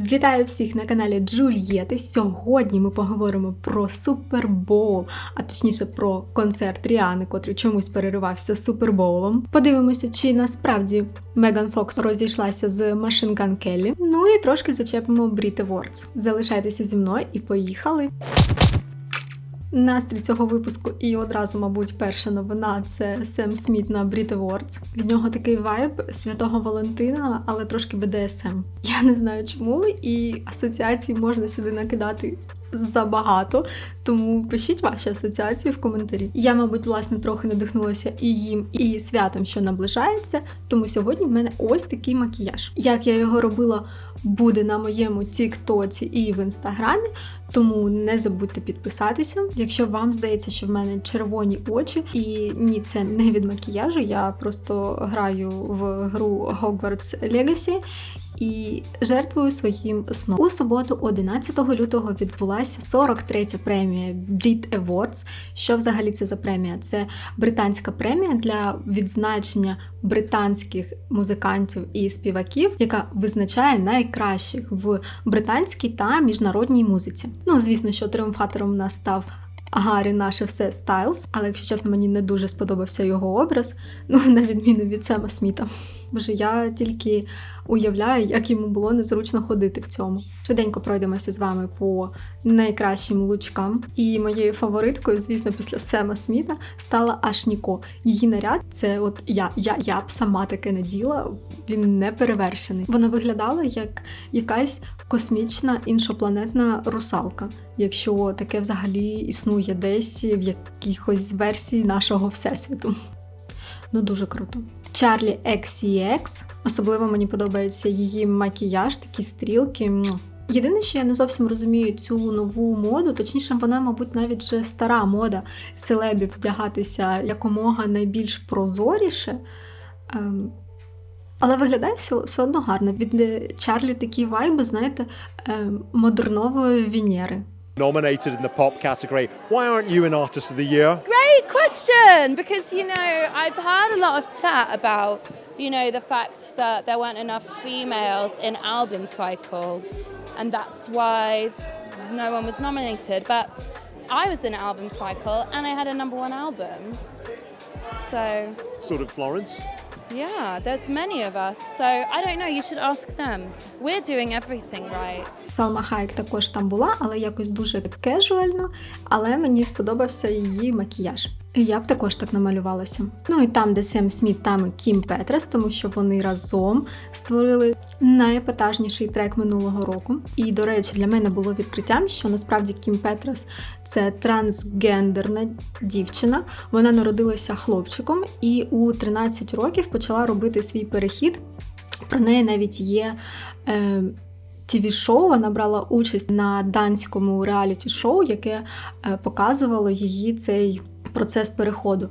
Вітаю всіх на каналі Джульєти. Сьогодні ми поговоримо про Супербоул, а точніше про концерт Ріани, котрий чомусь переривався Суперболом. Подивимося, чи насправді Меган Фокс розійшлася з Машин Ган Келлі. Ну і трошки зачепимо Бріт Awards. Залишайтеся зі мною і поїхали. Настрій цього випуску і одразу, мабуть, перша новина це Сем Сміт на Brit Awards. Від нього такий вайб святого Валентина, але трошки BDSM. Я не знаю чому, і асоціації можна сюди накидати забагато, тому пишіть ваші асоціації в коментарі. Я, мабуть, власне, трохи надихнулася і їм, і святом, що наближається. Тому сьогодні в мене ось такий макіяж. Як я його робила, буде на моєму Тіктоці і в інстаграмі. Тому не забудьте підписатися. Якщо вам здається, що в мене червоні очі, і ні, це не від макіяжу. Я просто граю в гру Hogwarts Legacy і жертвую своїм сном. У суботу, 11 лютого, відбулася 43-я премія Brit Awards. Що взагалі це за премія? Це британська премія для відзначення британських музикантів і співаків, яка визначає найкращих в британській та міжнародній музиці. Ну, звісно, що тріумфатором у нас став Гаррі наше все Стайлз, але якщо чесно, мені не дуже сподобався його образ, ну на відміну від Сема Сміта. Боже, я тільки уявляю, як йому було незручно ходити в цьому. Швиденько пройдемося з вами по найкращим лучкам. І моєю фавориткою, звісно, після Сема Сміта стала Ашніко. Її наряд це от я, я, я б сама таке наділа, він не перевершений. Вона виглядала як якась космічна іншопланетна русалка, якщо таке взагалі існує десь в якихось версії нашого всесвіту. Ну, дуже круто. Чарлі XCX. Особливо мені подобається її макіяж, такі стрілки. Єдине, що я не зовсім розумію цю нову моду, точніше, вона, мабуть, навіть вже стара мода селебів вдягатися якомога найбільш прозоріше. Ем, але виглядає все все одно гарно. Від Чарлі такі вайби, знаєте, ем, модернової Венери. Nominated in the pop category. Why aren't you an Artist of the Year? Great question, because you know I've heard a lot of chat about you know the fact that there weren't enough females in album cycle, and that's why no one was nominated. But I was in album cycle and I had a number one album, so Sort of Florence. Yeah, there's many of us. So I don't know. You should ask them. We're doing everything right. Салма Хайк також там була, але якось дуже кежуально, але мені сподобався її макіяж. Я б також так намалювалася. Ну і там, де Сем Сміт, там і Кім Петрес, тому що вони разом створили найепатажніший трек минулого року. І, до речі, для мене було відкриттям, що насправді Кім Петрес це трансгендерна дівчина. Вона народилася хлопчиком і у 13 років почала робити свій перехід. Про неї навіть є. Е, ТВ-шоу, вона брала участь на данському реаліті-шоу, яке е, показувало її цей процес переходу.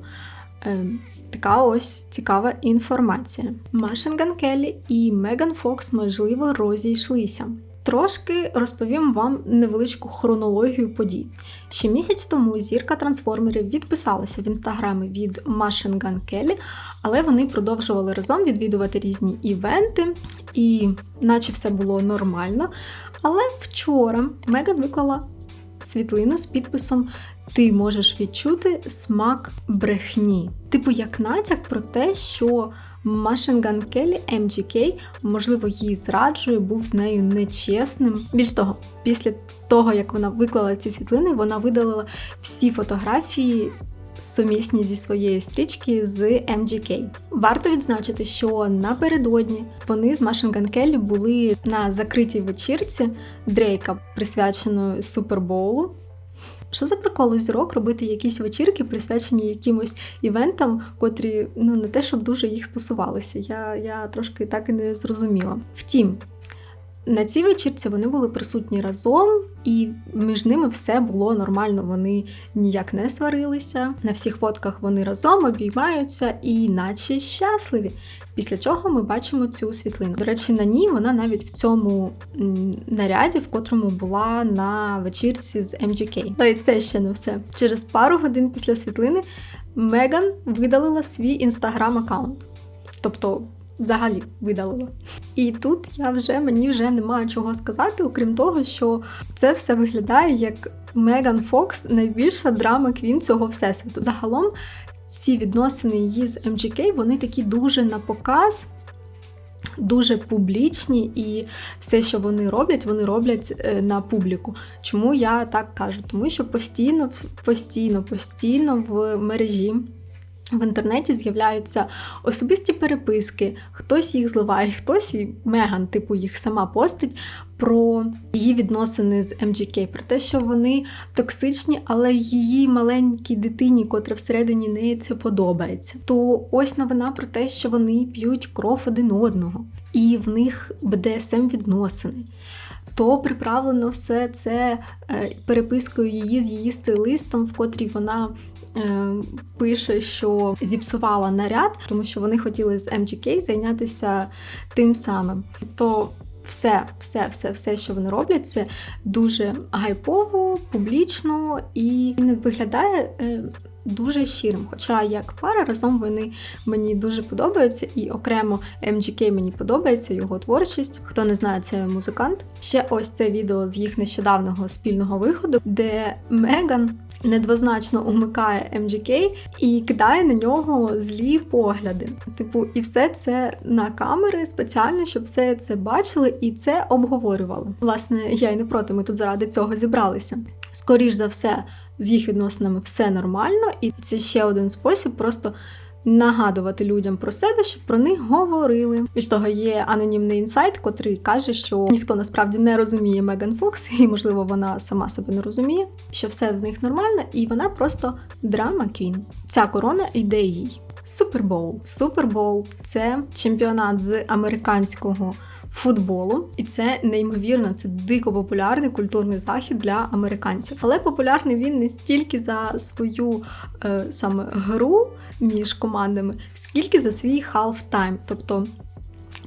Е, Така ось цікава інформація. Машинган Келлі і Меган Фокс, можливо, розійшлися. Трошки розповім вам невеличку хронологію подій. Ще місяць тому зірка трансформерів відписалася в інстаграмі від Машинган Келлі, але вони продовжували разом відвідувати різні івенти, і наче все було нормально. Але вчора Меган виклала світлину з підписом Ти можеш відчути смак брехні. Типу, як натяк про те, що Машинган Келлі MGK, можливо, її зраджує, був з нею нечесним. Більш того, після того, як вона виклала ці світлини, вона видалила всі фотографії. Сумісні зі своєї стрічки з MGK. Варто відзначити, що напередодні вони з Машинган Келлі були на закритій вечірці Дрейка, присвяченої Супербоулу. Що за прикол зірок робити якісь вечірки, присвячені якимось івентам, котрі ну не те, щоб дуже їх стосувалися. Я, я трошки так і не зрозуміла. Втім, на цій вечірці вони були присутні разом, і між ними все було нормально. Вони ніяк не сварилися. На всіх фотках вони разом обіймаються і наче щасливі. Після чого ми бачимо цю світлину. До речі, на ній вона навіть в цьому наряді, в котрому була на вечірці з MGK. Та й це ще не все. Через пару годин після світлини Меган видалила свій інстаграм-аккаунт. Тобто взагалі видалила. І тут я вже мені вже немає чого сказати, окрім того, що це все виглядає як Меган Фокс найбільша драма квін цього всесвіту. Загалом ці відносини її з MGK, вони такі дуже на показ. Дуже публічні, і все, що вони роблять, вони роблять е, на публіку. Чому я так кажу? Тому що постійно, постійно, постійно в мережі в інтернеті з'являються особисті переписки, хтось їх зливає, хтось і Меган, типу, їх сама постить про її відносини з MGK, про те, що вони токсичні, але її маленькій дитині, котра всередині неї це подобається. То ось новина про те, що вони п'ють кров один одного, і в них БДСМ відносини. То приправлено все це е, перепискою її з її стилистом, в котрій вона е, пише, що зіпсувала наряд, тому що вони хотіли з MGK зайнятися тим самим. То все, все, все, все, що вони роблять, це дуже гайпово, публічно і не виглядає. Дуже щирим, хоча як пара разом вони мені дуже подобаються, і окремо MGK мені подобається його творчість. Хто не знає, це музикант. Ще ось це відео з їх нещодавнього спільного виходу, де Меган недвозначно умикає MGK і кидає на нього злі погляди. Типу, і все це на камери спеціально, щоб все це бачили і це обговорювали. Власне, я й не проти, ми тут заради цього зібралися. Скоріш за все, з їх відносинами все нормально, і це ще один спосіб просто. Нагадувати людям про себе, щоб про них говорили. Від того є анонімний інсайт, котрий каже, що ніхто насправді не розуміє Меган Фокс, і можливо вона сама себе не розуміє, що все в них нормально, і вона просто драма квін. Ця корона йде їй. Супербоул. Супербоул це чемпіонат з американського футболу, і це неймовірно, це дико популярний культурний захід для американців. Але популярний він не стільки за свою е, саме гру між командами, скільки за свій half-time, тобто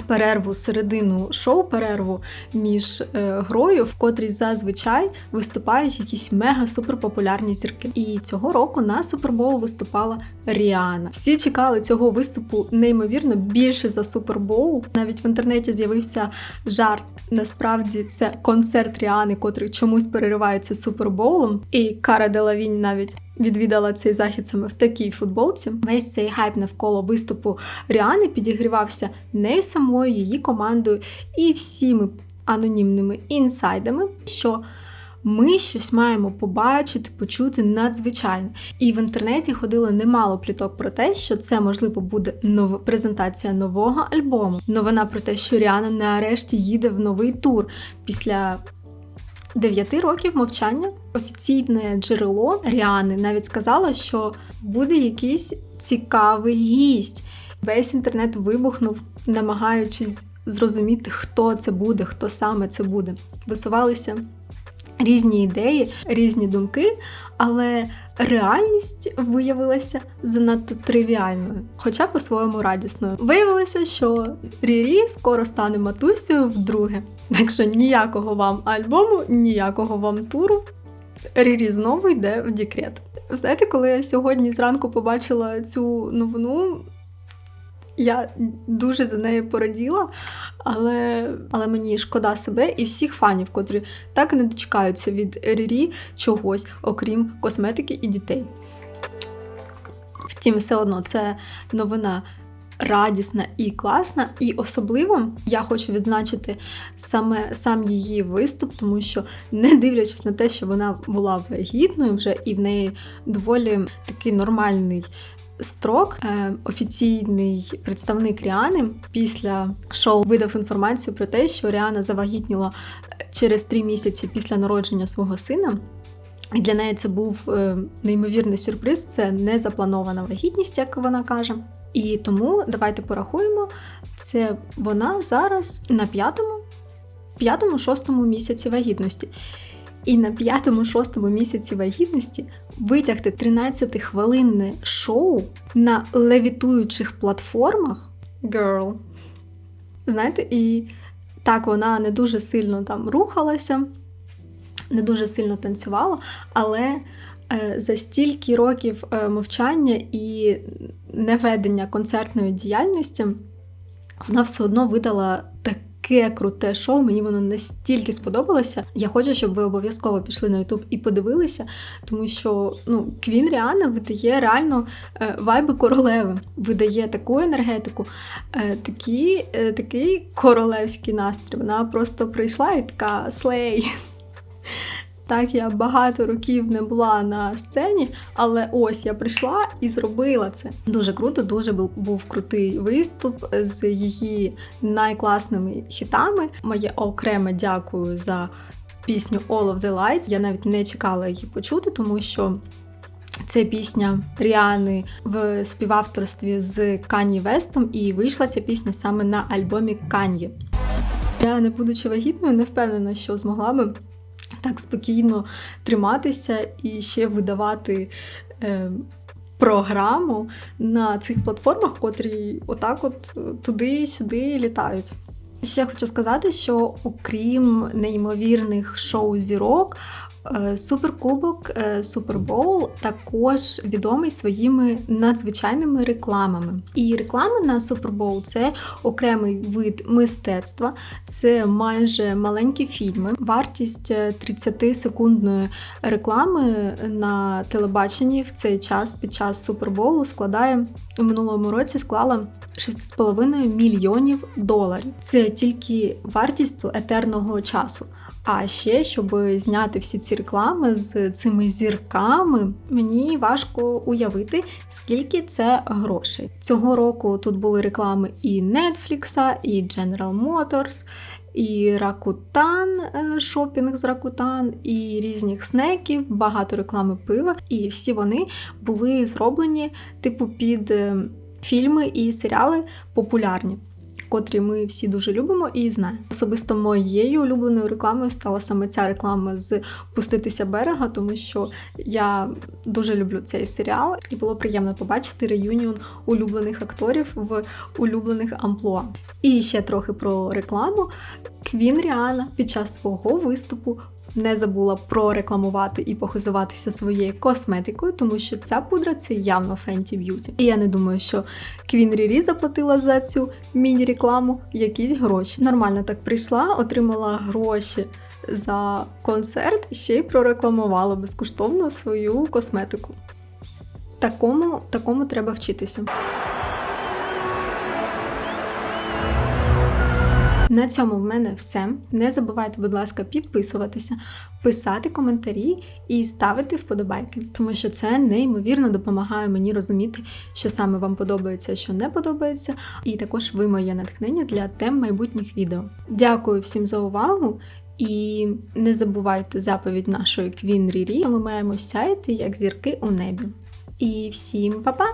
перерву середину шоу, перерву між е, грою, в котрій зазвичай виступають якісь мега суперпопулярні зірки. І цього року на Супербоул виступала Ріана. Всі чекали цього виступу неймовірно більше за Супербоул. Навіть в інтернеті з'явився жарт. Насправді це концерт Ріани, котрий чомусь переривається супербоулом. І Кара Делавінь навіть відвідала цей захід саме в такій футболці. Весь цей хайп навколо виступу Ріани підігрівався нею самою, її командою і всіми анонімними інсайдами, що ми щось маємо побачити, почути надзвичайно. І в інтернеті ходило немало пліток про те, що це можливо буде нов... презентація нового альбому. Новина про те, що Ріана нарешті їде в новий тур після. Дев'яти років мовчання офіційне джерело Ріани навіть сказало, що буде якийсь цікавий гість. Весь інтернет вибухнув, намагаючись зрозуміти, хто це буде, хто саме це буде. Висувалися різні ідеї, різні думки, але реальність виявилася занадто тривіальною, хоча по-своєму радісною. Виявилося, що Рірі скоро стане матусею вдруге. Так що ніякого вам альбому, ніякого вам туру. Рірі знову йде в декрет. Знаєте, коли я сьогодні зранку побачила цю новину, я дуже за нею пораділа, але але мені шкода себе і всіх фанів, котрі так не дочекаються від Рірі чогось, окрім косметики і дітей. Втім, все одно це новина радісна і класна, і особливо я хочу відзначити саме сам її виступ, тому що, не дивлячись на те, що вона була вагітною вже і в неї доволі такий нормальний строк е, офіційний представник Ріани після шоу видав інформацію про те, що Ріана завагітніла через три місяці після народження свого сина. І для неї це був е, неймовірний сюрприз, це не запланована вагітність, як вона каже. І тому давайте порахуємо, це вона зараз на п'ятому, п'ятому-шостому місяці вагітності. І на п'ятому-шостому місяці вагітності витягти 13-хвилинне шоу на левітуючих платформах Girl. Знаєте, і так вона не дуже сильно там рухалася, не дуже сильно танцювала, але за стільки років е, мовчання і неведення концертної діяльності вона все одно видала таке круте шоу. Мені воно настільки сподобалося. Я хочу, щоб ви обов'язково пішли на YouTube і подивилися, тому що ну, Квін Ріана видає реально е, вайби королеви, видає таку енергетику, е, такі, е, такий королевський настрій. Вона просто прийшла і така слей. Так, я багато років не була на сцені, але ось я прийшла і зробила це. Дуже круто, дуже був, був крутий виступ з її найкласними хітами. Моє окреме дякую за пісню All of the Lights. Я навіть не чекала її почути, тому що. Це пісня Ріани в співавторстві з Кані Вестом, і вийшла ця пісня саме на альбомі Кан'ї. Я, не будучи вагітною, не впевнена, що змогла би так спокійно триматися і ще видавати е, програму на цих платформах, котрі отак от туди-сюди літають. Ще хочу сказати, що окрім неймовірних шоу зірок, е, Суперкубок е, Супербоул також відомий своїми надзвичайними рекламами. І реклами на Супербоул це окремий вид мистецтва, це майже маленькі фільми. Вартість е, 30-секундної реклами на телебаченні в цей час під час Супербоулу складає у минулому році склала 6,5 мільйонів доларів. Це тільки вартість етерного часу. А ще, щоб зняти всі ці реклами з цими зірками, мені важко уявити, скільки це грошей. Цього року тут були реклами і Netflix, і General Motors, і Rakuten, е, шопінг з Rakuten, і різних снеків, багато реклами пива. І всі вони були зроблені типу під е, фільми і серіали популярні. Котрі ми всі дуже любимо і знаємо. Особисто моєю улюбленою рекламою стала саме ця реклама з пуститися берега, тому що я дуже люблю цей серіал, і було приємно побачити реюніон улюблених акторів в улюблених амплуа. І ще трохи про рекламу. Квін Ріана під час свого виступу не забула прорекламувати і похизуватися своєю косметикою, тому що ця пудра це явно Fenty Beauty. І я не думаю, що Квін Рірі заплатила за цю міні-рекламу якісь гроші. Нормально так прийшла, отримала гроші за концерт, ще й прорекламувала безкоштовно свою косметику. Такому, такому треба вчитися. На цьому в мене все. Не забувайте, будь ласка, підписуватися, писати коментарі і ставити вподобайки, тому що це неймовірно допомагає мені розуміти, що саме вам подобається, що не подобається, і також ви моє натхнення для тем майбутніх відео. Дякую всім за увагу! І не забувайте заповідь нашої Квін Рірі, ми маємо сяяти як зірки у небі. І всім па-па!